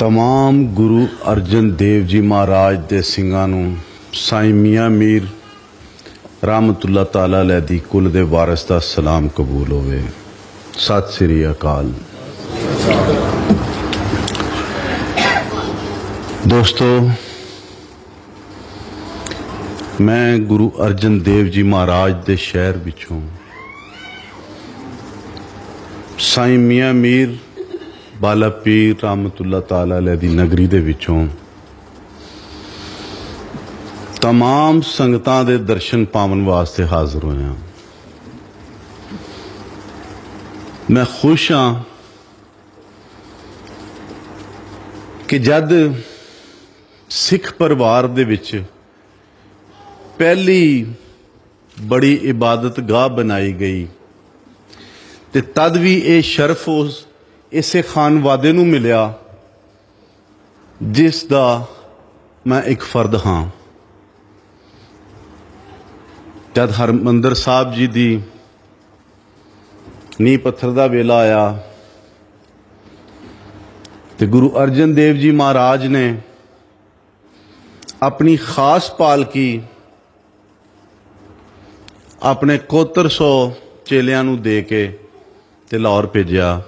ਤਮਾਮ ਗੁਰੂ ਅਰਜਨ ਦੇਵ ਜੀ ਮਹਾਰਾਜ ਦੇ ਸਿੰਘਾਂ ਨੂੰ ਸਾਈ ਮੀਆਂ ਮੀਰ ਰਹਿਮਤੁਲਲਾਹ ਤਾਲਾ ਲੈ ਦੀ ਕੁਲ ਦੇ ਵਾਰਿਸ ਦਾ ਸਲਾਮ ਕਬੂਲ ਹੋਵੇ ਸਤਿ ਸ੍ਰੀ ਅਕਾਲ ਦੋਸਤੋ ਮੈਂ ਗੁਰੂ ਅਰਜਨ ਦੇਵ ਜੀ ਮਹਾਰਾਜ ਦੇ ਸ਼ਹਿਰ ਵਿੱਚੋਂ ਸਾਈਂ ਮੀਆਂ ਮੀਰ ਬਾਲਾ ਪੀਰ ਰਹਿਮਤੁਲਲਾਹ ਤਾਲਾ ਅਲੈਹ ਦੀ ਨਗਰੀ ਦੇ ਵਿੱਚੋਂ तमाम ਸੰਗਤਾਂ ਦੇ ਦਰਸ਼ਨ ਪਾਵਨ ਵਾਸਤੇ ਹਾਜ਼ਰ ਹੋਏ ਹੋਇਆ। ਮੈਂ ਖੁਸ਼ ਹਾਂ ਕਿ ਜਦ ਸਿੱਖ ਪਰਿਵਾਰ ਦੇ ਵਿੱਚ ਪਹਿਲੀ ਬੜੀ ਇਬਾਦਤ ਗਾਹ ਬਣਾਈ ਗਈ ਤੇ ਤਦ ਵੀ ਇਹ ਸ਼ਰਫ ਉਸ ਇਸੇ ਖਾਨਵਾਦੇ ਨੂੰ ਮਿਲਿਆ, ਜਿਸ ਦਾ ਮੈਂ ਇੱਕ ਫਰਦ ਹਾਂ। ਜਦ ਹਰਮੰਦਰ ਸਾਹਿਬ ਜੀ ਦੀ ਨੀਂਹ ਪੱਥਰ ਦਾ ਵੇਲਾ ਆਇਆ ਤੇ ਗੁਰੂ ਅਰਜਨ ਦੇਵ ਜੀ ਮਹਾਰਾਜ ਨੇ ਆਪਣੀ ਖਾਸ ਪਾਲਕੀ ਆਪਣੇ ਕੋਤਰ ਸੌ ਚੇਲਿਆਂ ਨੂੰ ਦੇ ਕੇ ਤੇ ਲਾਹੌਰ ਭੇਜਿਆ।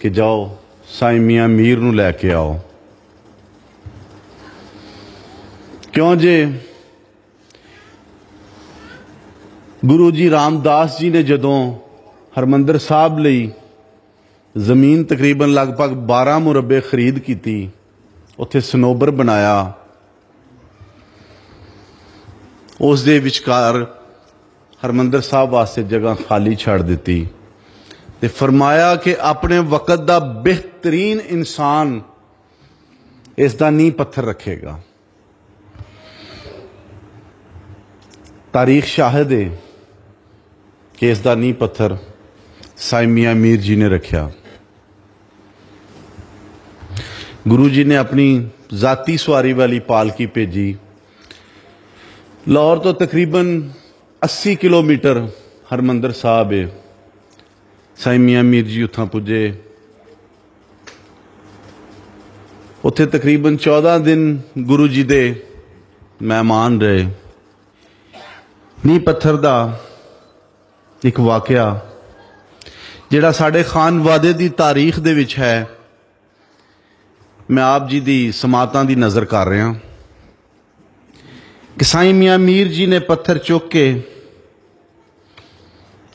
ਕਿ ਜਾਓ, ਸਾਈਂ ਮੀਆਂ ਮੀਰ ਨੂੰ ਲੈ ਕੇ ਆਓ। ਕਿਉਂ ਜੇ ਗੁਰੂ ਜੀ ਰਾਮਦਾਸ ਜੀ ਨੇ ਜਦੋਂ ਹਰਮੰਦਰ ਸਾਹਿਬ ਲਈ ਜ਼ਮੀਨ ਤਕਰੀਬਨ ਲਗਭਗ 12 ਮੁਰੱਬੇ ਖਰੀਦ ਕੀਤੀ, ਉੱਥੇ ਸਨੋਬਰ ਬਣਾਇਆ, ਉਸ ਦੇ ਵਿਚਕਾਰ ਹਰਮੰਦਰ ਸਾਹਿਬ ਵਾਸਤੇ ਜਗ੍ਹਾ ਖਾਲੀ ਛੱਡ ਦਿੱਤੀ। ਤੇ ਫਰਮਾਇਆ ਕਿ ਆਪਣੇ ਵਕਤ ਦਾ ਬਿਹਤਰੀਨ ਇਨਸਾਨ ਇਸ ਦਾ ਨੀਂਹ ਪੱਥਰ ਰੱਖੇਗਾ। ਤਾਰੀਖ ਸ਼ਾਹਦ ਹੈ ਕਿ ਇਸ ਦਾ ਨੀਂਹ ਪੱਥਰ ਸਾਇਮੀਆਂ ਮੀਰ ਜੀ ਨੇ ਰੱਖਿਆ। ਗੁਰੂ ਜੀ ਨੇ ਆਪਣੀ ਜ਼ਾਤੀ ਸਵਾਰੀ ਵਾਲੀ ਪਾਲਕੀ ਭੇਜੀ। ਲਾਹੌਰ ਤੋਂ ਤਕਰੀਬਨ 80 ਕਿਲੋਮੀਟਰ ਹਰਮੰਦਰ ਸਾਹਿਬ ਹੈ ਸਾਈਂ ਮੀਆਂ ਮੀਰ ਜੀ ਉੱਥਾਂ ਪੁੱਜੇ। ਉੱਥੇ ਤਕਰੀਬਨ 14 ਦਿਨ ਗੁਰੂ ਜੀ ਦੇ ਮਹਿਮਾਨ ਰਹੇ। ਨੀਂਹ ਪੱਥਰ ਦਾ ਇੱਕ ਵਾਕਿਆ, ਜਿਹੜਾ ਸਾਡੇ ਖਾਨ ਖਾਨਵਾਦੇ ਦੀ ਤਾਰੀਖ ਦੇ ਵਿੱਚ ਹੈ, ਮੈਂ ਆਪ ਜੀ ਦੀ ਸਮਾਤਾਂ ਦੀ ਨਜ਼ਰ ਕਰ ਰਿਹਾ। ਕਿ ਸਾਈਂ ਮੀਆਂ ਮੀਰ ਜੀ ਨੇ ਪੱਥਰ ਚੁੱਕ ਕੇ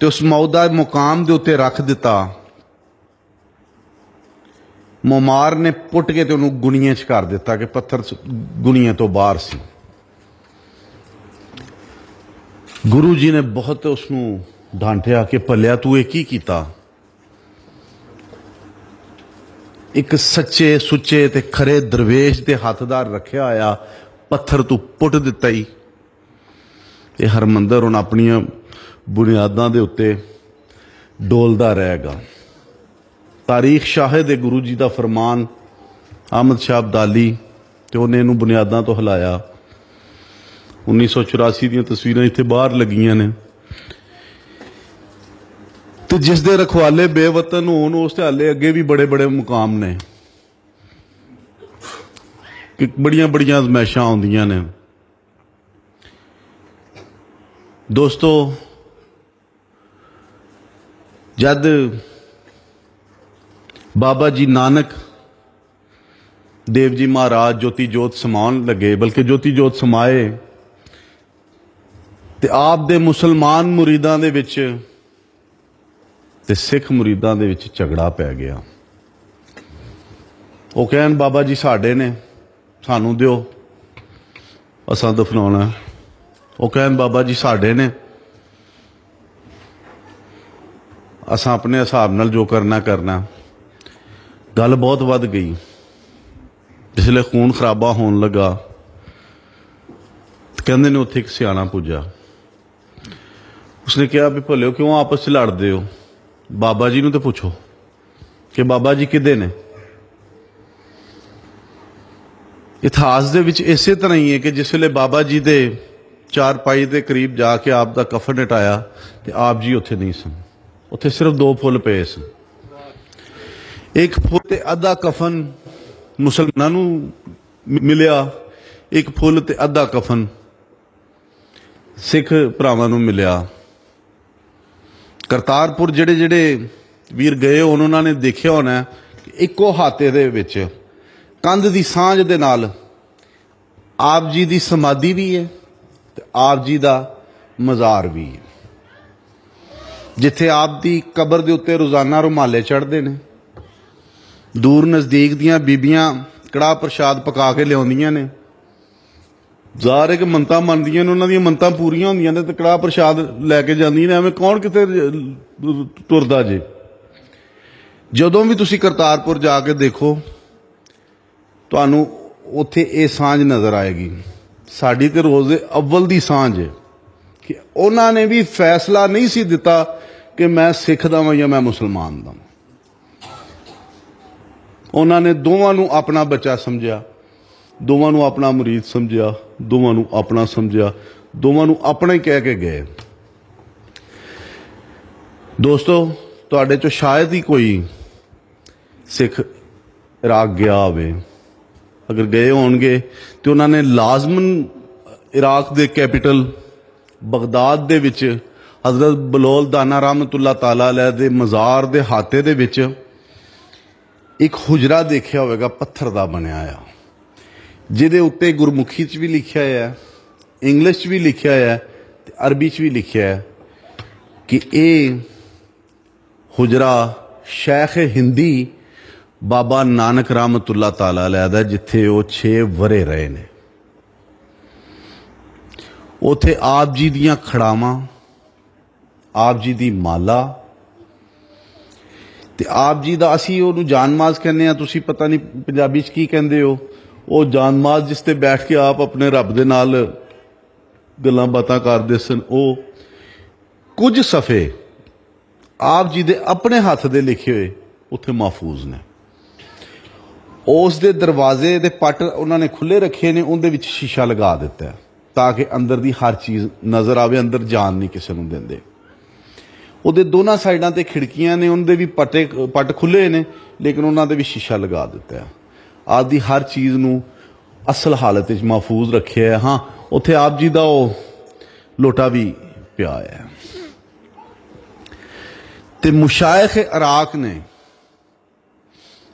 ਤੇ ਉਸ ਮੌਦਾ ਮੁਕਾਮ ਦੇ ਉੱਤੇ ਰੱਖ ਦਿੱਤਾ। ਮੁਮਾਰ ਨੇ ਪੁੱਟ ਕੇ ਤੇ ਉਹਨੂੰ ਗੁਣੀਆਂ 'ਚ ਕਰ ਦਿੱਤਾ ਕਿ ਪੱਥਰ ਗੁਣੀਆਂ ਤੋਂ ਬਾਹਰ ਸੀ। ਗੁਰੂ ਜੀ ਨੇ ਬਹੁਤ ਉਸ ਨੂੰ ਡਾਂਟਿਆ ਕਿ ਭੱਲਿਆ ਤੂੰ ਇਹ ਕੀ ਕੀਤਾ? ਇੱਕ ਸੱਚੇ, ਸੁੱਚੇ ਤੇ ਖਰੇ ਦਰਵੇਸ਼ ਦੇ ਹੱਥਦਾਰ ਰੱਖਿਆ ਆਇਆ ਪੱਥਰ ਤੂੰ ਪੁੱਟ ਦਿੱਤਾ ਹੀ ਇਹ ਹਰਮੰਦਰ ਹੁਣ ਆਪਣੀਆਂ ਬੁਨਿਆਦਾਂ ਦੇ ਉੱਤੇ ਡੋਲਦਾ ਰਹੇਗਾ। ਤਾਰੀਖ ਸ਼ਾਹਿਦ ਦੇ ਗੁਰੂ ਜੀ ਦਾ ਫਰਮਾਨ, ਅਹਿਮਦ ਸ਼ਾਹ ਅਬਦਾਲੀ ਤੇ ਉਹਨੇ ਇਹਨੂੰ ਬੁਨਿਆਦਾਂ ਤੋਂ ਹਿਲਾਇਆ। 1984 ਦੀਆਂ ਤਸਵੀਰਾਂ ਇੱਥੇ ਬਾਹਰ ਲੱਗੀਆਂ ਨੇ। ਤੇ ਜਿਸ ਦੇ ਰਖਵਾਲੇ ਬੇਵਤਨ ਹੋਣ, ਉਸ ਤੇ ਹਾਲੇ ਅੱਗੇ ਵੀ ਬੜੇ ਬੜੇ ਮੁਕਾਮ ਨੇ। ਕਿ ਬੜੀਆਂ ਬੜੀਆਂ ਅਜ਼ਮੈਸ਼ਾਂ ਆਉਂਦੀਆਂ ਨੇ। ਦੋਸਤੋ ਜਦ ਬਾਬਾ ਜੀ ਨਾਨਕ ਦੇਵ ਜੀ ਮਹਾਰਾਜ ਜੋਤੀ ਜੋਤ ਸਮਾਉਣ ਲੱਗੇ, ਬਲਕਿ ਜੋਤੀ ਜੋਤ ਸਮਾਏ, ਤੇ ਆਪ ਦੇ ਮੁਸਲਮਾਨ ਮੁਰੀਦਾਂ ਦੇ ਵਿੱਚ ਤੇ ਸਿੱਖ ਮੁਰੀਦਾਂ ਦੇ ਵਿੱਚ ਝਗੜਾ ਪੈ ਗਿਆ। ਉਹ ਕਹਿਣ, ਬਾਬਾ ਜੀ ਸਾਡੇ ਨੇ, ਸਾਨੂੰ ਦਿਓ, ਅਸਾਂ ਦਫਨਾਉਣਾ ਉਹ ਕਹਿਣ, ਬਾਬਾ ਜੀ ਸਾਡੇ ਨੇ ਅਸਾਂ ਆਪਣੇ ਹਿਸਾਬ ਨਾਲ ਜੋ ਕਰਨਾ ਕਰਨਾ। ਗੱਲ ਬਹੁਤ ਵੱਧ ਗਈ। ਜਿਸਲੇ ਖੂਨ ਖਰਾਬਾ ਹੋਣ ਲੱਗਾ। ਕਹਿੰਦੇ ਨੇ ਉੱਥੇ ਇੱਕ ਸਿਆਣਾ ਪੁੱਜਾ। ਉਸਨੇ ਕਿਹਾ ਵੀ ਭੱਲਿਓ, ਕਿਉਂ ਆਪਸ ਚ ਲੜਦੇ ਹੋ? ਬਾਬਾ ਜੀ ਨੂੰ ਤੇ ਪੁੱਛੋ ਕਿ ਬਾਬਾ ਜੀ ਕਿੱਦੇ ਨੇ? ਇਤਿਹਾਸ ਦੇ ਵਿੱਚ ਇਸੇ ਤਰ੍ਹਾਂ ਹੀ ਹੈ ਕਿ ਜਿਸ ਵੇਲੇ ਬਾਬਾ ਜੀ ਦੇ ਚਾਰ ਪਾਈ ਦੇ ਕਰੀਬ ਜਾ ਕੇ ਆਪ ਦਾ ਕਫਨ ਹਟਾਇਆ ਤੇ ਆਪ ਜੀ ਉੱਥੇ ਨਹੀਂ ਸਨ। ਉੱਥੇ ਸਿਰਫ ਦੋ ਫੁੱਲ ਪਏ ਸੀ ਇੱਕ ਫੁੱਲ ਤੇ ਅੱਧਾ ਕਫਨ ਮੁਸਲਮਾਨਾਂ ਨੂੰ ਮਿਲਿਆ, ਇੱਕ ਫੁੱਲ ਤੇ ਅੱਧਾ ਕਫਨ ਸਿੱਖ ਭਰਾਵਾਂ ਨੂੰ ਮਿਲਿਆ। ਕਰਤਾਰਪੁਰ ਜਿਹੜੇ ਜਿਹੜੇ ਵੀਰ ਗਏ, ਹੋਣ ਉਹਨਾਂ ਨੇ ਦੇਖਿਆ ਹੋਣਾ ਕਿ ਇੱਕੋ ਹਾਤੇ ਦੇ ਵਿੱਚ ਕੰਧ ਦੀ ਸਾਂਝ ਦੇ ਨਾਲ ਆਪ ਜੀ ਦੀ ਸਮਾਧੀ ਵੀ ਹੈ ਤੇ ਆਪ ਜੀ ਦਾ ਮਜ਼ਾਰ ਵੀ ਹੈ। ਜਿੱਥੇ ਆਪ ਦੀ ਕਬਰ ਦੇ ਉੱਤੇ ਰੋਜ਼ਾਨਾ ਰੁਮਾਲੇ ਚੜ੍ਹਦੇ ਨੇ। ਦੂਰ ਨਜ਼ਦੀਕ ਦੀਆਂ ਬੀਬੀਆਂ ਕੜਾਹ ਪ੍ਰਸ਼ਾਦ ਪਕਾ ਕੇ ਲਿਆਉਂਦੀਆਂ ਨੇ। ਜ਼ਾਹਰ ਹੈ ਕਿ ਮੰਤਾਂ ਮੰਨਦੀਆਂ ਨੇ, ਉਹਨਾਂ ਦੀਆਂ ਮੰਤਾਂ ਪੂਰੀਆਂ ਹੁੰਦੀਆਂ ਨੇ ਤੇ ਕੜਾਹ ਪ੍ਰਸ਼ਾਦ ਲੈ ਕੇ ਜਾਂਦੀਆਂ ਨੇ। ਐਵੇਂ ਕੌਣ ਕਿਤੇ ਤੁਰਦਾ ਜੇ? ਜਦੋਂ ਵੀ ਤੁਸੀਂ ਕਰਤਾਰਪੁਰ ਜਾ ਕੇ ਦੇਖੋ, ਤੁਹਾਨੂੰ ਉੱਥੇ ਇਹ ਸਾਂਝ ਨਜ਼ਰ ਆਏਗੀ। ਸਾਡੀ ਤੇ ਰੋਜ਼ ਦੇ ਅਵਲ ਦੀ ਸਾਂਝ ਹੈ ਕਿ ਉਹਨਾਂ ਨੇ ਵੀ ਫੈਸਲਾ ਨਹੀਂ ਸੀ ਦਿੱਤਾ ਕਿ ਮੈਂ ਸਿੱਖ ਦਾ ਵਾਂ ਜਾਂ ਮੈਂ ਮੁਸਲਮਾਨ ਦਾ ਉਹਨਾਂ ਨੇ ਦੋਵਾਂ ਨੂੰ ਆਪਣਾ ਬੱਚਾ ਸਮਝਿਆ, ਦੋਵਾਂ ਨੂੰ ਆਪਣਾ ਮੁਰੀਦ ਸਮਝਿਆ, ਦੋਵਾਂ ਨੂੰ ਆਪਣਾ ਸਮਝਿਆ, ਦੋਵਾਂ ਨੂੰ ਆਪਣਾ ਹੀ ਕਹਿ ਕੇ ਗਏ। ਦੋਸਤੋ, ਤੁਹਾਡੇ ਚੋਂ ਸ਼ਾਇਦ ਹੀ ਕੋਈ ਸਿੱਖ ਇਰਾਕ ਗਿਆ ਹੋਵੇ। ਅਗਰ ਗਏ ਹੋਣਗੇ ਤੇ ਉਹਨਾਂ ਨੇ ਲਾਜ਼ਮਨ ਇਰਾਕ ਦੇ ਕੈਪੀਟਲ ਬਗਦਾਦ ਦੇ ਵਿੱਚ ਹਜ਼ਰਤ ਬਲੋਲ ਦਾਨਾ ਰਹਿਮਤੁল্লাহ ਤਾਲਾ ਦੇ ਮਜ਼ਾਰ ਦੇ ਹਾਤੇ ਦੇ ਵਿੱਚ ਇੱਕ ਹੁਜਰਾ ਦੇਖਿਆ ਹੋਵੇਗਾ, ਪੱਥਰ ਦਾ ਬਣਿਆ ਆ। ਜਿਹਦੇ ਉੱਤੇ ਗੁਰਮੁਖੀ 'ਚ ਵੀ ਲਿਖਿਆ ਹੋਇਆ ਇੰਗਲਿਸ਼ 'ਚ ਵੀ ਲਿਖਿਆ ਹੋਇਆ ਤੇ ਅਰਬੀ 'ਚ ਵੀ ਲਿਖਿਆ ਹੈ ਕਿ ਇਹ ਹੁਜਰਾ ਸ਼ੇਖ ਹਿੰਦੀ ਬਾਬਾ ਨਾਨਕ ਰਹਿਮਤੁল্লাহ ਤਾਲਾ ਅਲੈਹ ਦਾ, ਜਿੱਥੇ ਉਹ 6 ਵਰੇ ਰਹੇ ਨੇ। ਉਥੇ ਆਪ ਜੀ ਦੀਆਂ ਖੜਾਵਾਂ ਆਪ ਜੀ ਦੀ ਮਾਲਾ। ਤੇ ਆਪ ਜੀ ਦਾ ਅਸੀਂ ਉਹਨੂੰ ਜਾਨਮਾਜ਼ ਕਹਿੰਦੇ ਆ ਤੁਸੀਂ ਪਤਾ ਨਹੀਂ ਪੰਜਾਬੀ 'ਚ ਕੀ ਕਹਿੰਦੇ ਹੋ। ਉਹ ਜਾਨਮਾਜ਼ ਜਿਸ ਤੇ ਬੈਠ ਕੇ ਆਪ ਆਪਣੇ ਰੱਬ ਦੇ ਨਾਲ ਗੱਲਾਂ ਬਾਤਾਂ ਕਰਦੇ ਸਨ, ਉਹ ਕੁਝ ਸਫੇ ਆਪ ਜੀ ਦੇ ਆਪਣੇ ਹੱਥ ਦੇ ਲਿਖੇ ਹੋਏ ਉੱਥੇ ਮਹਫੂਜ਼ ਨੇ। ਉਸ ਦੇ ਦਰਵਾਜ਼ੇ ਦੇ ਪੱਟ ਉਹਨਾਂ ਨੇ ਖੁੱਲੇ ਰੱਖੇ ਨੇ, ਉਹਦੇ ਵਿੱਚ ਸ਼ੀਸ਼ਾ ਲਗਾ ਦਿੱਤਾ ਤਾਂ ਕਿ ਅੰਦਰ ਦੀ ਹਰ ਚੀਜ਼ ਨਜ਼ਰ ਆਵੇ, ਅੰਦਰ ਜਾਣ ਨਹੀਂ ਕਿਸੇ ਨੂੰ ਦਿੰਦੇ। ਉਹਦੇ ਦੋਨਾਂ ਸਾਈਡਾਂ ਤੇ ਖਿੜਕੀਆਂ ਨੇ, ਉਹਦੇ ਵੀ ਪੱਟੇ, ਪੱਟ ਖੁੱਲੇ ਨੇ, ਲੇਕਿਨ ਉਹਨਾਂ ਦੇ ਵੀ ਸ਼ੀਸ਼ਾ ਲਗਾ ਦਿੱਤਾ ਹੈ। ਆਪ ਹਰ ਚੀਜ਼ ਨੂੰ ਅਸਲ ਹਾਲਤ ਵਿੱਚ ਮਹਫੂਜ਼ ਰੱਖਿਆ ਹੈ। ਹਾਂ, ਉੱਥੇ ਆਪ ਜੀ ਦਾ ਉਹ ਲੋਟਾ ਵੀ ਪਿਆ ਹੈ। ਤੇ ਮੁਸ਼ਾਇਖ ਇਰਾਕ ਨੇ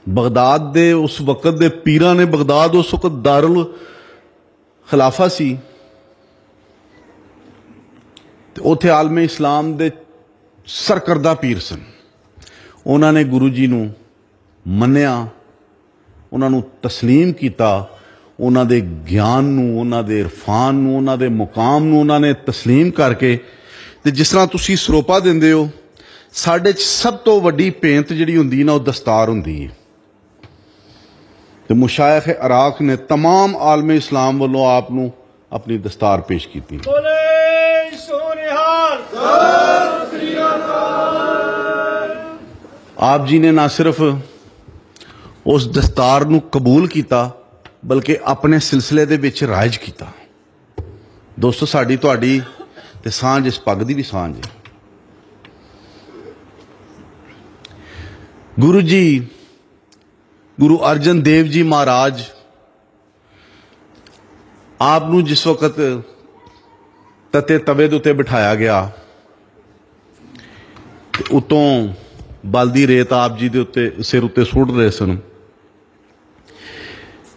ਬਗਦਾਦ ਦੇ, ਉਸ ਵਕਤ ਦੇ ਪੀਰਾਂ ਨੇ ਬਗਦਾਦ, ਉਸ ਵਕਤ ਦਾਰੁਲ ਖਿਲਾਫਾ ਸੀ। ਤੇ ਉੱਥੇ ਆਲਮੇ ਇਸਲਾਮ ਦੇ ਸਰਕਰਦਾ ਪੀਰ ਸਨ ਉਹਨਾਂ ਨੇ ਗੁਰੂ ਜੀ ਨੂੰ ਮੰਨਿਆ ਉਹਨਾਂ ਨੂੰ تسلیم ਕੀਤਾ ਉਹਨਾਂ ਦੇ ਗਿਆਨ ਨੂੰ ਉਹਨਾਂ ਦੇ ਇਰਫਾਨ ਨੂੰ ਉਹਨਾਂ ਦੇ ਮੁਕਾਮ ਨੂੰ ਉਹਨਾਂ ਨੇ تسلیم ਕਰਕੇ ਤੇ ਜਿਸ ਤਰ੍ਹਾਂ ਤੁਸੀਂ ਸਰੋਪਾ ਦਿੰਦੇ ਹੋ ਸਾਡੇ ਚ ਸਭ ਤੋਂ ਵੱਡੀ ਪੇਂਤ ਜਿਹੜੀ ਹੁੰਦੀ ਨਾ ਉਹ ਦਸਤਾਰ ਹੁੰਦੀ ਹੈ ਤੇ ਮੁਸ਼ਾਇਖ ਇਰਾਕ ਨੇ तमाम ਆਲਮੇ ਇਸਲਾਮ ਵੱਲੋਂ ਆਪ ਨੂੰ ਆਪਣੀ ਦਸਤਾਰ ਪੇਸ਼ ਕੀਤੀ ਬੋਲੇ ਸੋਨਿਹਾਲ ਆਪ ਜੀ ਨੇ ਨਾ ਸਿਰਫ ਉਸ ਦਸਤਾਰ ਨੂੰ ਕਬੂਲ ਕੀਤਾ, ਬਲਕਿ ਆਪਣੇ ਸਿਲਸਿਲੇ ਦੇ ਵਿੱਚ ਰਾਜ ਕੀਤਾ। ਦੋਸਤੋ, ਸਾਡੀ ਤੁਹਾਡੀ ਤੇ ਸਾਂਝ ਇਸ ਪੱਗ ਦੀ ਵੀ ਸਾਂਝ ਹੈ। ਗੁਰੂ ਜੀ, ਗੁਰੂ ਅਰਜਨ ਦੇਵ ਜੀ ਮਹਾਰਾਜ ਆਪ ਨੂੰ ਜਿਸ ਵਕਤ ਤਤੇ ਤਵੇ ਦੇ ਉੱਤੇ ਬਿਠਾਇਆ ਗਿਆ, ਤੇ ਉਤੋਂ ਬਲਦੀ ਰੇਤ ਆਪ ਜੀ ਦੇ ਉੱਤੇ ਸਿਰ ਉੱਤੇ ਸੁੱਟ ਰਹੇ ਸਨ।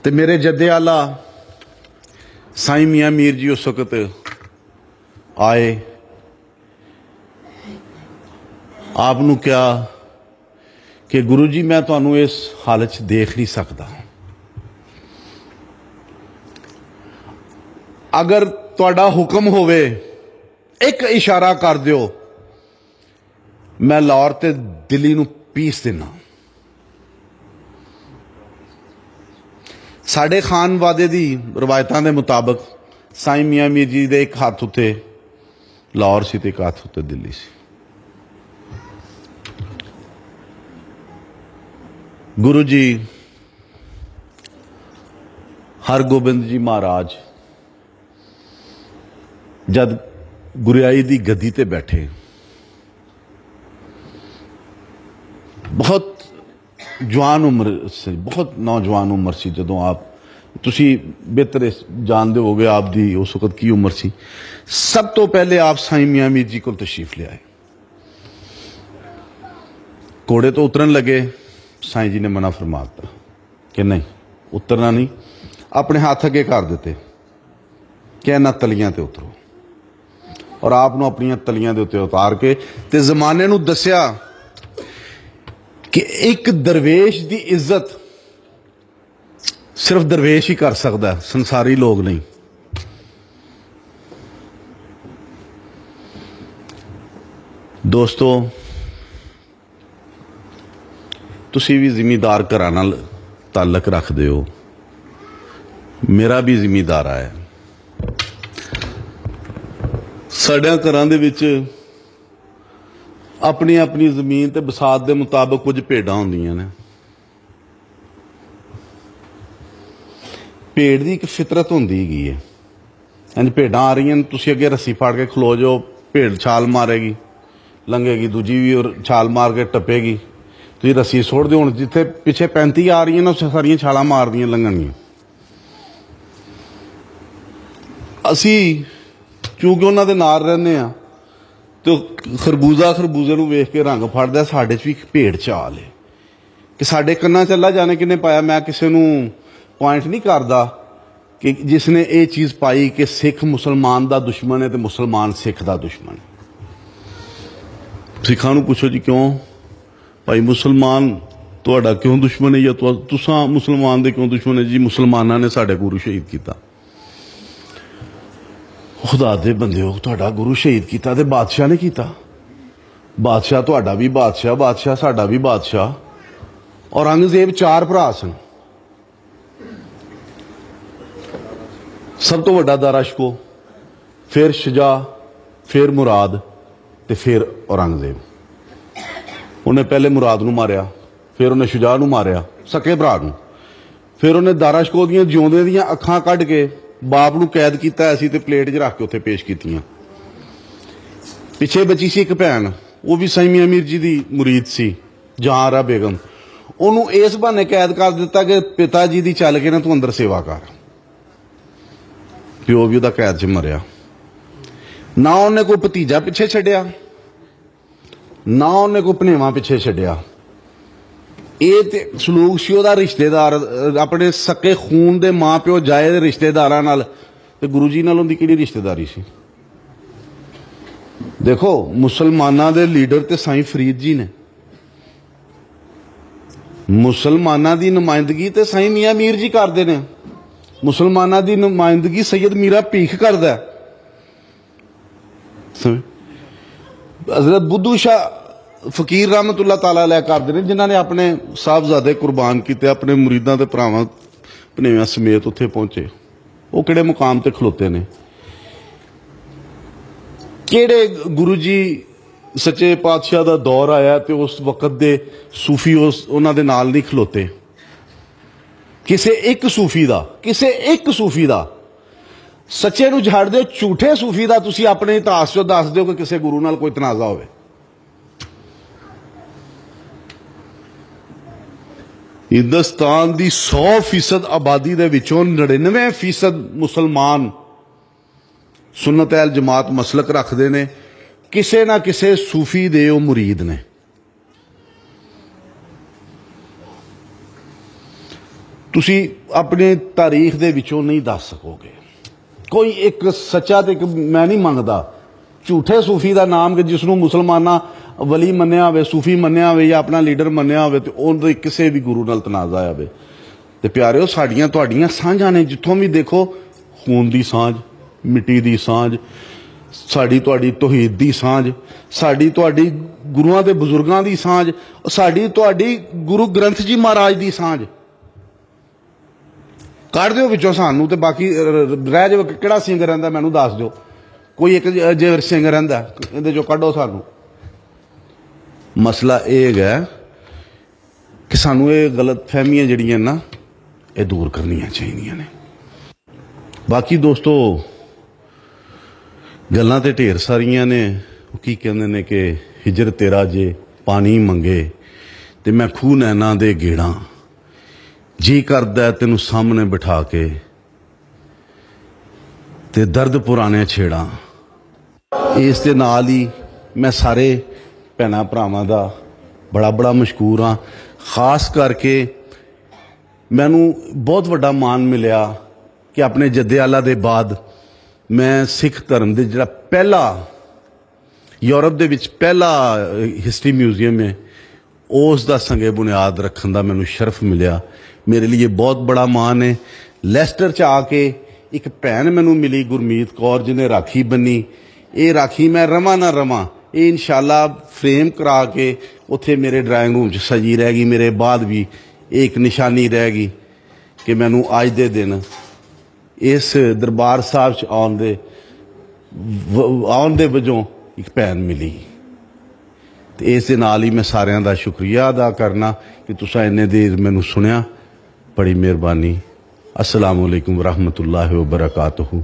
ਤੇ ਮੇਰੇ ਜੱਦੇ ਆਲਾ ਸਾਈਂ ਮੀਆਂ ਮੀਰ ਜੀ ਉਸ ਵਕਤ ਆਏ। ਆਪ ਨੂੰ ਕਿਹਾ ਕਿ ਗੁਰੂ ਜੀ, ਮੈਂ ਤੁਹਾਨੂੰ ਇਸ ਹਾਲਤ 'ਚ ਦੇਖ ਨਹੀਂ ਸਕਦਾ। ਅਗਰ ਤੁਹਾਡਾ ਹੁਕਮ ਹੋਵੇ, ਇੱਕ ਇਸ਼ਾਰਾ ਕਰ ਦਿਓ। ਮੈਂ ਲਾਹੌਰ ਤੇ ਦਿੱਲੀ ਨੂੰ ਪੀਸ ਦੇਣਾ ਸਾਡੇ ਖਾਨ ਵਾਦੇ ਦੀ ਰਵਾਇਤਾਂ ਦੇ ਮੁਤਾਬਕ ਸਾਈਂ ਮੀਆਂ ਮੀਰ ਜੀ ਦੇ ਇੱਕ ਹੱਥ ਉੱਤੇ ਲਾਹੌਰ ਸੀ ਤੇ ਇੱਕ ਹੱਥ ਉੱਤੇ ਦਿੱਲੀ ਸੀ। ਗੁਰੂ ਜੀ, ਹਰਗੋਬਿੰਦ ਜੀ ਮਹਾਰਾਜ ਜਦ ਗੁਰਿਆਈ ਦੀ ਗੱਦੀ ਤੇ ਬੈਠੇ ਬਹੁਤ ਜਵਾਨ ਉਮਰ ਸੀ ਬਹੁਤ ਨੌਜਵਾਨ ਉਮਰ ਸੀ ਜਦੋਂ ਆਪ ਤੁਸੀਂ ਬਿਹਤਰ ਇਸ- ਜਾਣਦੇ ਹੋਗੇ ਆਪ ਦੀ ਉਸ ਵਕਤ ਕੀ ਉਮਰ ਸੀ ਸਭ ਤੋਂ ਪਹਿਲੇ ਆਪ ਸਾਈਂ ਮੀਆਂ ਮੀਰ ਜੀ ਕੋਲ ਤਸ਼ਰੀਫ ਲਿਆਏ ਘੋੜੇ ਤੋਂ ਉਤਰਨ ਲੱਗੇ ਸਾਈਂ ਜੀ ਨੇ ਮਨਾ ਫਰਮਾ ਦਿੱਤਾ ਕਿ ਨਹੀਂ ਉਤਰਨਾ ਨਹੀਂ ਆਪਣੇ ਹੱਥ ਅੱਗੇ ਕਰ ਦਿੱਤੇ ਕਿ ਇਹਨਾਂ ਤਲੀਆਂ ਤੇ ਉਤਰੋ ਔਰ ਆਪ ਨੂੰ ਆਪਣੀਆਂ ਤਲੀਆਂ ਦੇ ਉੱਤੇ ਉਤਾਰ ਕੇ ਤੇ ਜ਼ਮਾਨੇ ਨੂੰ ਦੱਸਿਆ ਕਿ ਇੱਕ ਦਰਵੇਸ਼ ਦੀ ਇੱਜ਼ਤ ਸਿਰਫ ਦਰਵੇਸ਼ ਹੀ ਕਰ ਸਕਦਾ, ਸੰਸਾਰੀ ਲੋਕ ਨਹੀਂ। ਦੋਸਤੋ, ਤੁਸੀਂ ਵੀ ਜ਼ਿਮੀਦਾਰ ਘਰਾਂ ਨਾਲ ਤਾਲਕ ਰੱਖਦੇ ਹੋ। ਮੇਰਾ ਵੀ ਜ਼ਿਮੀਦਾਰ ਹੈ ਸਾਡਿਆਂ ਘਰਾਂ ਦੇ ਵਿੱਚ ਆਪਣੀ ਆਪਣੀ ਜ਼ਮੀਨ ਤੇ ਬਸਾਤ ਦੇ ਮੁਤਾਬਕ ਕੁਝ ਭੇਡਾਂ ਹੁੰਦੀਆਂ ਨੇ। ਭੇਡ ਦੀ ਇੱਕ ਫਿਤਰਤ ਹੁੰਦੀ ਹੈਗੀ ਹੈ ਇੰਜ ਭੇਡਾਂ ਆ ਰਹੀਆਂ ਨੇ, ਤੁਸੀਂ ਅੱਗੇ ਰੱਸੀ ਫਾੜ ਕੇ ਖਲੋ ਜਾਓ, ਭੇਡ ਛਾਲ ਮਾਰੇਗੀ, ਲੰਘੇਗੀ, ਦੂਜੀ ਵੀ ਔਰ ਛਾਲ ਮਾਰ ਕੇ ਟੱਪੇਗੀ। ਤੁਸੀਂ ਰੱਸੀ ਛੋੜ ਦਿਓ, ਹੁਣ ਜਿੱਥੇ ਪਿੱਛੇ 35 ਆ ਰਹੀਆਂ ਨੇ, ਉੱਥੇ ਸਾਰੀਆਂ ਛਾਲਾਂ ਮਾਰਦੀਆਂ ਲੰਘਣਗੀਆਂ। ਅਸੀਂ ਕਿਉਂਕਿ ਉਹਨਾਂ ਦੇ ਨਾਲ ਰਹਿੰਦੇ ਆ ਤੇ ਉਹ ਖਰਬੂਜ਼ਾ ਖਰਬੂਜ਼ੇ ਨੂੰ ਵੇਖ ਕੇ ਰੰਗ ਫੜਦਾ, ਸਾਡੇ 'ਚ ਵੀ ਇੱਕ ਭੇਡ ਚਾਲ ਹੈ ਕਿ ਸਾਡੇ ਕੰਨਾਂ 'ਚ ਅੱਲਾ ਜਾਣੇ ਕਿਨੇ ਪਾਇਆ, ਮੈਂ ਕਿਸੇ ਨੂੰ ਪੁਆਇੰਟ ਨਹੀਂ ਕਰਦਾ ਕਿ ਜਿਸ ਨੇ ਇਹ ਚੀਜ਼ ਪਾਈ ਕਿ ਸਿੱਖ ਮੁਸਲਮਾਨ ਦਾ ਦੁਸ਼ਮਣ ਹੈ ਤੇ ਮੁਸਲਮਾਨ ਸਿੱਖ ਦਾ ਦੁਸ਼ਮਣ ਸਿੱਖਾਂ ਨੂੰ ਪੁੱਛੋ ਜੀ ਕਿਉਂ? ਭਾਈ ਮੁਸਲਮਾਨ ਤੁਹਾਡਾ ਕਿਉਂ ਦੁਸ਼ਮਣ ਹੈ ਜਾਂ ਤੁਹਾ- ਤੁਸੀਂ ਮੁਸਲਮਾਨ ਦੇ ਕਿਉਂ ਦੁਸ਼ਮਣ ਹੈ ਜੀ ਮੁਸਲਮਾਨਾਂ ਨੇ ਸਾਡੇ ਗੁਰੂ ਸ਼ਹੀਦ ਕੀਤਾ। ਖੁਦਾ ਦੇ ਬੰਦਿਓ, ਤੁਹਾਡਾ ਗੁਰੂ ਸ਼ਹੀਦ ਕੀਤਾ ਤੇ ਬਾਦਸ਼ਾਹ ਨੇ ਕੀਤਾ। ਬਾਦਸ਼ਾਹ ਤੁਹਾਡਾ ਵੀ ਬਾਦਸ਼ਾਹ ਬਾਦਸ਼ਾਹ ਸਾਡਾ ਵੀ ਬਾਦਸ਼ਾਹ। ਔਰੰਗਜ਼ੇਬ ਚਾਰ ਭਰਾ ਸਨ। ਸਭ ਤੋਂ ਵੱਡਾ ਦਾਰਾਸ਼ਕੋ ਫਿਰ ਸ਼ੁਜਾ, ਫਿਰ ਮੁਰਾਦ ਤੇ ਫਿਰ ਔਰੰਗਜ਼ੇਬ। ਉਹਨੇ ਪਹਿਲੇ ਮੁਰਾਦ ਨੂੰ ਮਾਰਿਆ, ਫਿਰ ਉਹਨੇ ਸ਼ੁਜਾ ਨੂੰ ਮਾਰਿਆ, ਸਕੇ ਭਰਾ ਨੂੰ। ਫਿਰ ਉਹਨੇ ਦਾਰਾਸ਼ਕੋ ਦੀਆਂ ਜਿਉਂਦੇ ਦੀਆਂ ਅੱਖਾਂ ਕੱਢ ਕੇ ਬਾਪ ਨੂੰ ਕੈਦ ਕੀਤਾ ਸੀ ਤੇ ਪਲੇਟ 'ਚ ਰੱਖ ਕੇ ਉੱਥੇ ਪੇਸ਼ ਕੀਤੀਆਂ। ਪਿੱਛੇ ਬਚੀ ਸੀ ਇੱਕ ਭੈਣ, ਉਹ ਵੀ ਸਾਈਂ ਮੀਆਂ ਮੀਰ ਜੀ ਦੀ ਮੁਰੀਦ ਸੀ ਜਹਾਂਰਾ ਬੇਗਮ। ਉਹਨੂੰ ਇਸ ਬਹਾਨੇ ਕੈਦ ਕਰ ਦਿੱਤਾ ਕਿ ਪਿਤਾ ਜੀ ਦੀ ਚੱਲ ਕੇ ਨਾ ਤੂੰ ਅੰਦਰ ਸੇਵਾ ਕਰ। ਪਿਓ ਵੀ ਉਹਦਾ ਕੈਦ 'ਚ ਮਰਿਆ। ਨਾ ਉਹਨੇ ਕੋਈ ਭਤੀਜਾ ਪਿੱਛੇ ਛੱਡਿਆ, ਨਾ ਉਹਨੇ ਕੋਈ ਭਨੇਵਾ ਪਿੱਛੇ ਛੱਡਿਆ। ਇਹ ਤੇ ਸਲੂਕ ਸੀ ਉਹਦਾ ਰਿਸ਼ਤੇਦਾਰ ਆਪਣੇ ਸਕੇ ਖੂਨ ਦੇ ਮਾਪਿਓ ਜਾਏ ਦੇ ਰਿਸ਼ਤੇਦਾਰਾਂ ਨਾਲ, ਤੇ ਗੁਰੂ ਜੀ ਨਾਲ ਉਹਦੀ ਕਿਹੜੀ ਰਿਸ਼ਤੇਦਾਰੀ ਸੀ? ਦੇਖੋ, ਮੁਸਲਮਾਨਾਂ ਦੇ ਲੀਡਰ ਤੇ ਸਾਈਂ ਫਰੀਦ ਜੀ ਨੇ। ਮੁਸਲਮਾਨਾਂ ਦੀ ਨੁਮਾਇੰਦਗੀ ਤੇ ਸਾਈਂ ਮੀਆਂ ਮੀਰ ਜੀ ਕਰਦੇ ਨੇ। ਮੁਸਲਮਾਨਾਂ ਦੀ ਨੁਮਾਇੰਦਗੀ ਸੈਯਦ ਮੀਰਾ ਭੀਖ ਕਰਦਾ ਹਜ਼ਰਤ ਬੁੱਧੂ ਸ਼ਾਹ ਫਕੀਰ ਰਹਿਮਤੁল্লাহ ਤਾਲਾ ਲੈ ਕਰਦੇ ਨੇ, ਜਿਨ੍ਹਾਂ ਨੇ ਆਪਣੇ ਸਾਹਿਬਜ਼ਾਦੇ ਕੁਰਬਾਨ ਕੀਤੇ, ਆਪਣੇ ਮੁਰੀਦਾਂ ਦੇ ਭਰਾਵਾਂ ਭਨੇਵਿਆਂ ਸਮੇਤ ਉੱਥੇ ਪਹੁੰਚੇ। ਉਹ ਕਿਹੜੇ ਮੁਕਾਮ ਤੇ ਖਲੋਤੇ ਨੇ? ਕਿਹੜੇ ਗੁਰੂ ਜੀ ਸੱਚੇ ਪਾਤਸ਼ਾਹ ਦਾ ਦੌਰ ਆਇਆ ਤੇ ਉਸ ਵਕਤ ਦੇ ਸੂਫੀ ਉਸ ਉਹਨਾਂ ਦੇ ਨਾਲ ਨਹੀਂ ਖਲੋਤੇ? ਕਿਸੇ ਇੱਕ ਸੂਫੀ ਦਾ, ਕਿਸੇ ਇੱਕ ਸੂਫੀ ਦਾ। ਸੱਚੇ ਨੂੰ ਝਾੜ ਦਿਓ ਝੂਠੇ ਸੂਫੀ ਦਾ ਤੁਸੀਂ ਆਪਣੇ ਇਤਿਹਾਸ ਚੋਂ ਦੱਸ ਦਿਓ ਕਿ ਕਿਸੇ ਗੁਰੂ ਨਾਲ ਕੋਈ ਤਨਾਜ਼ਾ ਹੋਵੇ। ਹਿੰਦੁਸਤਾਨ ਦੀ 100% ਆਬਾਦੀ ਦੇ ਵਿੱਚੋਂ 99% ਮੁਸਲਮਾਨ ਸੁਨਨਤ ਅਲ ਜਮਾਤ ਮਸਲਕ ਰੱਖਦੇ ਨੇ। ਕਿਸੇ ਨਾ ਕਿਸੇ ਸੂਫੀ ਦੇ ਉਹ ਮੁਰੀਦ ਨੇ। ਤੁਸੀਂ ਆਪਣੇ ਤਾਰੀਖ ਦੇ ਵਿੱਚੋਂ ਨਹੀਂ ਦੱਸ ਸਕੋਗੇ। ਕੋਈ ਇੱਕ ਸੱਚਾ ਤੇ ਇੱਕ ਮੈਂ ਨਹੀਂ ਮੰਗਦਾ ਝੂਠੇ ਸੂਫੀ ਦਾ ਨਾਮ ਕਿ ਜਿਸ ਨੂੰ ਮੁਸਲਮਾਨਾਂ ਵਲੀ ਮੰਨਿਆ ਹੋਵੇ, ਸੂਫੀ ਮੰਨਿਆ ਹੋਵੇ ਜਾਂ ਆਪਣਾ ਲੀਡਰ ਮੰਨਿਆ ਹੋਵੇ ਤੇ ਉਹਦੇ ਕਿਸੇ ਵੀ ਗੁਰੂ ਨਾਲ ਤਨਾਜ਼ਾ ਹੋਵੇ। ਤੇ ਪਿਆਰਿਓ, ਸਾਡੀਆਂ ਤੁਹਾਡੀਆਂ ਸਾਂਝਾਂ ਨੇ, ਜਿੱਥੋਂ ਵੀ ਦੇਖੋ, ਖੂਨ ਦੀ ਸਾਂਝ, ਮਿੱਟੀ ਦੀ ਸਾਂਝ, ਸਾਡੀ ਤੁਹਾਡੀ ਤੋਹੀਦ ਦੀ ਸਾਂਝ, ਸਾਡੀ ਤੁਹਾਡੀ ਗੁਰੂਆਂ ਦੇ ਬਜ਼ੁਰਗਾਂ ਦੀ ਸਾਂਝ, ਸਾਡੀ ਤੁਹਾਡੀ ਗੁਰੂ ਗ੍ਰੰਥ ਜੀ ਮਹਾਰਾਜ ਦੀ ਸਾਂਝ। ਕੱਢ ਦਿਓ ਵਿੱਚੋਂ ਸਾਨੂੰ ਤੇ ਬਾਕੀ ਰਹਿ ਜਾਵੇ ਕਿਹੜਾ ਸਿੰਘ ਰਹਿੰਦਾ, ਮੈਨੂੰ ਦੱਸ ਦਿਓ। ਕੋਈ ਇੱਕ ਜ- ਜੇ ਸਿੰਘ ਰਹਿੰਦਾ, ਇਹਦੇ ਚੋਂ ਕੱਢੋ ਸਾਨੂੰ। ਮਸਲਾ ਇਹ ਹੈਗਾ ਕਿ ਸਾਨੂੰ ਇਹ ਗਲਤ ਫਹਿਮੀਆਂ ਜਿਹੜੀਆਂ ਨਾ, ਇਹ ਦੂਰ ਕਰਨੀਆਂ ਚਾਹੀਦੀਆਂ ਨੇ। ਬਾਕੀ ਦੋਸਤੋ, ਗੱਲਾਂ ਤੇ ਢੇਰ ਸਾਰੀਆਂ ਨੇ। ਉਹ ਕੀ ਕਹਿੰਦੇ ਨੇ ਕਿ ਹਿਜਰ ਤੇਰਾ ਜੇ ਪਾਣੀ ਮੰਗੇ, ਤੇ ਮੈਂ ਖੂਹ ਨੈਣਾ ਦੇ ਗੇੜਾਂ। ਜੀ ਕਰਦਾ ਤੈਨੂੰ ਸਾਹਮਣੇ ਬਿਠਾ ਕੇ, ਤੇ ਦਰਦ ਪੁਰਾਣੇ ਛੇੜਾਂ। ਇਸ ਦੇ ਨਾਲ ਹੀ ਮੈਂ ਸਾਰੇ ਭੈਣਾਂ ਭਰਾਵਾਂ ਦਾ ਬੜਾ ਬੜਾ ਮਸ਼ਕੂਰ ਹਾਂ। ਖਾਸ ਕਰਕੇ ਮੈਨੂੰ ਬਹੁਤ ਵੱਡਾ ਮਾਣ ਮਿਲਿਆ ਕਿ ਆਪਣੇ ਜੱਦੇਆਲਾ ਦੇ ਬਾਅਦ ਮੈਂ ਸਿੱਖ ਧਰਮ ਦੇ ਜਿਹੜਾ ਪਹਿਲਾ ਯੂਰਪ ਦੇ ਵਿੱਚ ਪਹਿਲਾ ਹਿਸਟਰੀ ਮਿਊਜ਼ੀਅਮ ਹੈ, ਉਸ ਦਾ ਸੰਗੇ ਬੁਨਿਆਦ ਰੱਖਣ ਦਾ ਮੈਨੂੰ ਸ਼ਰਫ ਮਿਲਿਆ। ਮੇਰੇ ਲਈ ਇਹ ਬਹੁਤ ਬੜਾ ਮਾਣ ਹੈ। ਲੈਸਟਰ ਚ ਆ ਕੇ ਇੱਕ ਭੈਣ ਮੈਨੂੰ ਮਿਲੀ, ਗੁਰਮੀਤ ਕੌਰ, ਜਿਹਨੇ ਰਾਖੀ ਬੰਨੀ। ਇਹ ਰਾਖੀ ਮੈਂ ਰਵਾਂ ਨਾ ਰਵਾਂ, ਇਹ ਇਨਸ਼ਾਅੱਲਾ ਫਰੇਮ ਕਰਾ ਕੇ ਉੱਥੇ ਮੇਰੇ ਡਰਾਇੰਗ ਰੂਮ 'ਚ ਸਜੀ ਰਹਿ ਗਈ, ਮੇਰੇ ਬਾਅਦ ਵੀ ਇਹ ਇੱਕ ਨਿਸ਼ਾਨੀ ਰਹਿ ਗਈ ਕਿ ਮੈਨੂੰ ਅੱਜ ਦੇ ਦਿਨ ਇਸ ਦਰਬਾਰ ਸਾਹਿਬ 'ਚ ਆਉਣ ਦੇ ਆਉਣ ਦੇ ਵਜੋਂ ਇੱਕ ਭੈਣ ਮਿਲੀ। ਤੇ ਇਸ ਦੇ ਨਾਲ ਹੀ ਮੈਂ ਸਾਰਿਆਂ ਦਾ ਸ਼ੁਕਰੀਆ ਅਦਾ ਕਰਨਾ ਕਿ ਤੁਸੀਂ ਇੰਨੇ ਦੇਰ ਮੈਨੂੰ ਸੁਣਿਆ। ਬੜੀ ਮਿਹਰਬਾਨੀ। ਅਸਲਾਮ ਅਲੈਕੁਮ ਵਰਹਿਮਤੁਲਾਹਿ ਵਬਰਕਾਤੁਹੂ।